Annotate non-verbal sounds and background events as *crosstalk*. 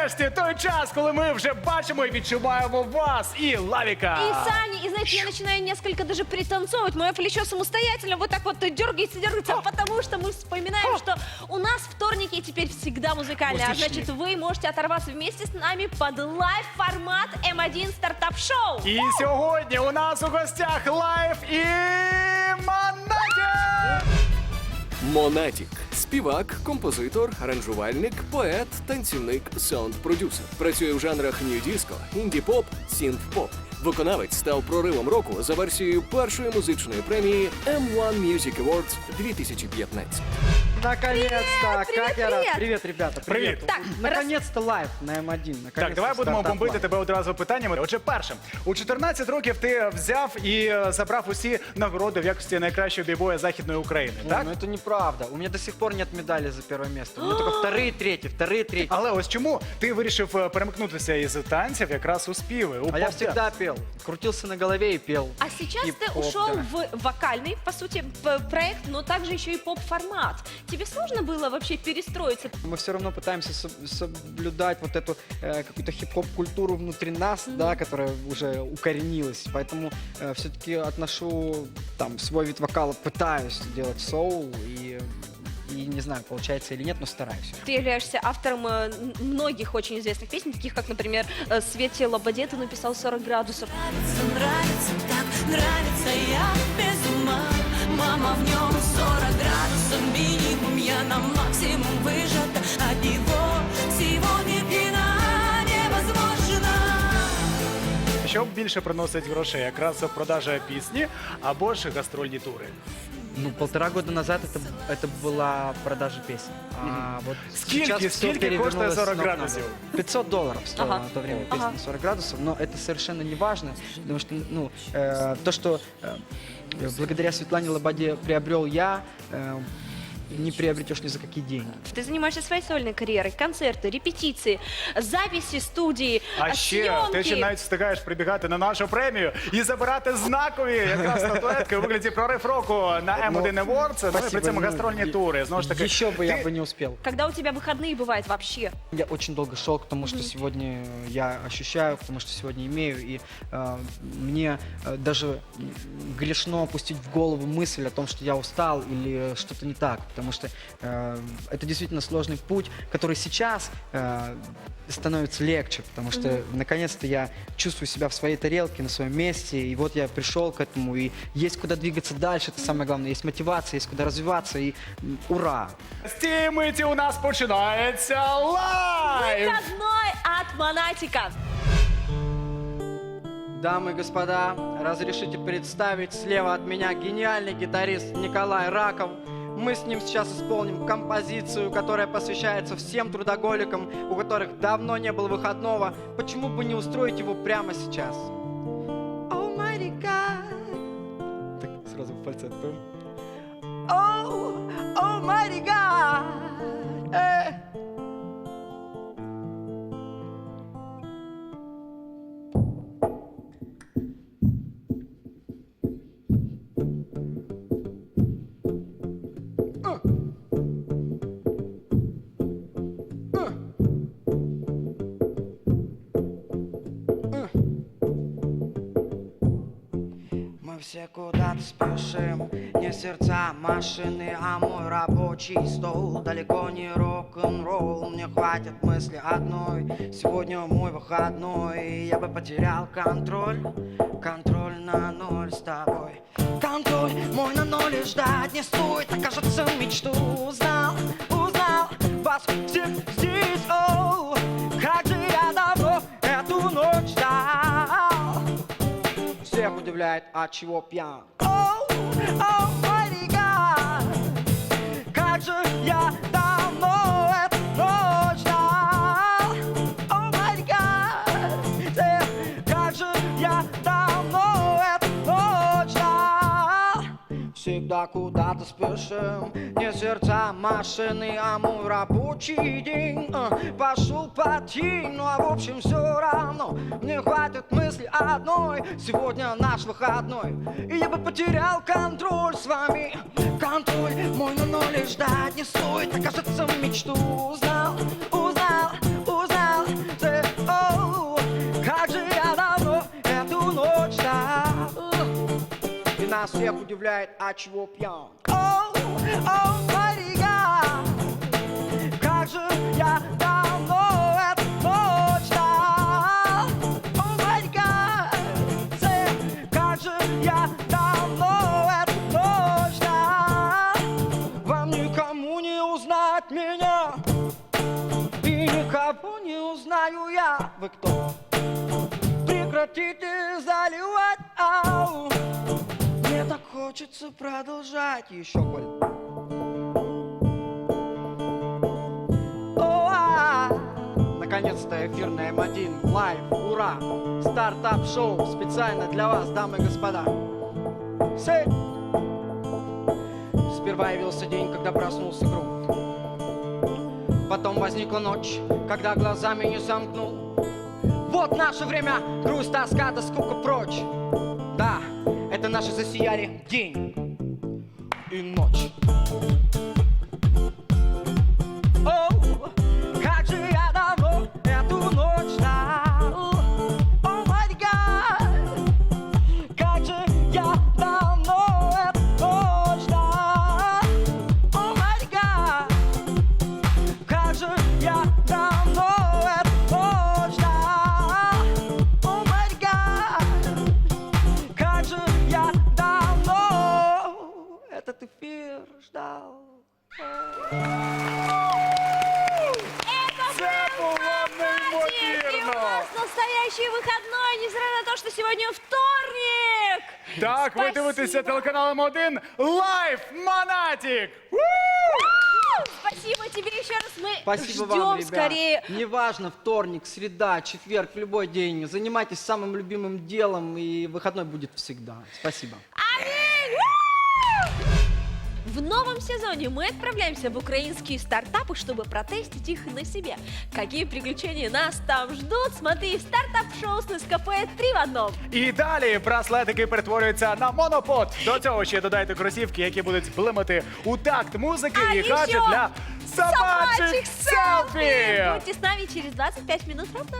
нарешті той час, коли ми вже бачимо і відчуваємо вас і Лавіка. И Саня, и знаете, я начинаю несколько даже пританцовывать. Мое плечо самостоятельно вот так вот дергается, дергается, потому что мы вспоминаем, что у нас вторники теперь всегда музыкальные. А Музычные. значит, вы можете оторваться вместе с нами под лайв-формат М1 стартап-шоу. І сьогодні у нас у гостях лайф і Монатік! Монатік співак, композитор, аранжувальник, поет, танцівник, саунд-продюсер. Працює в жанрах нью-диско, інді-поп, сінт-поп. Виконавець став проривом року за версією першої музичної премії M1 Music Awards 2015. Наконец-то! Привет, как я привет! рад! Привет, ребята! Привет. Привет! Так, Наконец-то лайв на М1. Наконец-то Так, давай будемо стартап бомбити лайв. тебе одразу питаннями. Отже, перше, у 14 років ти взяв і е, забрав усі нагороди в якості найкращого бібоя західної України. Ой, Так? ну это неправда. У меня до сих пор нет медали за первое место. У меня только *gasps* вторые, третьи, вторые, третьи. Але ось чому ти вирішив е, перемикнутися із танців якраз у співи? У А я поп-ден- всегда пел. Крутился на голове и пел. А сейчас ты ушел да. в вокальный, по сути, проект, но также еще и поп-формат. Тебе сложно было вообще перестроиться? Мы все равно пытаемся соб- соблюдать вот эту э, какую-то хип-хоп культуру внутри нас, да, которая уже укоренилась. Поэтому все-таки отношу там свой вид вокала, пытаюсь делать соул и не знаю, получается или нет, но стараюсь. Ты являешься автором э, н- многих очень известных песен, таких как, например, э, «Свете Лободе» ты написал «40 градусов». Нравится, нравится, так нравится я без ума Мама в нем 40 градусов минимум Я на максимум выжата от него Сегодня пьяна невозможно Що більше приносить грошей? Якраз продажа пісні або ж гастрольні тури? Ну, полтора года назад это, это была продажа песен. А вот Скільки- сейчас всё скільки перевернулось коштує 40 с ног на градусов? голову. 500 долларов стоила Ага. на то время песня Ага. на 40 градусов, но это совершенно не важно, потому что, ну, э, то, что э, благодаря Светлане Лободе приобрел я, э, не приобретешь ни за какие деньги. Ты занимаешься своей сольной карьерой, концерты, репетиции, записи студии, А э, ще съемки. ти ще навіть встигаєш прибігати на нашу премію і забирати знакові якраз статуетки у вигляді прорив року на M1 Awards, ну і при спасибо, цьому ну, гастрольні и- тури. Знову ж таки, Еще бы я ти- бы не успел. Когда у тебя выходные бывают вообще? Я очень долго шел к тому, что сегодня я ощущаю, к тому, что сегодня имею, и э, мне э, даже м, грешно опустить в голову мысль о том, что я устал или что-то не так, потому что э, это действительно сложный путь, который сейчас э, становится легче, потому что наконец-то я чувствую себя в своей тарелке, на своем месте, и вот я пришел к этому, и есть куда двигаться дальше, это самое главное, есть мотивация, есть куда развиваться, и м, ура! З цієї миті у нас починається лайв! Выходной от Монатика. Дамы и господа, разрешите представить слева от меня гениальный гитарист Николай Раков. мы с ним сейчас исполним композицию, которая посвящается всем трудоголикам, у которых давно не было выходного. Почему бы не устроить его прямо сейчас? Almighty God. Так, сразу в фальцет. Oh, Almighty God. Все куда-то спешим, не сердца машины, а мой рабочий стол. Далеко не рок-н-ролл, мне хватит мысли одной. Сегодня мой выходной, я бы потерял контроль, контроль на ноль с тобой. Контроль мой на ноль и ждать не стоит, а кажется Всех удивляет, от чего пьян. Оу, оу, mighty God, Куда-то спешим, не сердца машины, а мой рабочий день. Э, Пошел по тень, ну а в общем все равно. Мне хватит мысли одной, сегодня наш выходной. И я бы потерял контроль с вами. Контроль мой на ноль ждать не стоит, кажется мечту Нас удивляет, а чего пьян? Оу, оу, Мария, как же я давно эту ночь ждал. О, Мария, как же я давно эту ночь ждал. Вам никому не узнать меня, и никого не узнаю я. Вы кто? Прекратите заливать, ау. Хочется продолжать еще, а. Наконец-то эфирная М1 лайв, ура! Стартап-шоу специально для вас, дамы и господа. Сэй! Сперва явился день, когда проснулся круг. Потом возникла ночь, когда глазами не сомкнул. Вот наше время, грусть, тоска, да скука прочь. Это наши засияли день и ночь. Ждал. Це було у неймовірно! нас настоящий выходной, несмотря на то, что сегодня вторник. Так, ви Спасибо. дивитеся телеканалом 1 Лайф Монатік! Спасибо тебе еще раз. Мы Спасибо ждем вам, ребят. скорее. Неважно, вторник, среда, четверг, в любой день. Занимайтесь самым любимым делом, и выходной будет всегда. Спасибо. Аминь! В новом сезоне мы отправляемся в украинские стартапы, чтобы протестить их на себе. Какие приключения нас там ждут, смотри в стартап-шоу с Нескапе 3 в одном. І далі браслетики перетворюються на монопод. До цього ще додайте кросівки, які будуть блимати у такт музики А і еще гаджет для собачих селфі. Будьте с нами через 25 минут ровно.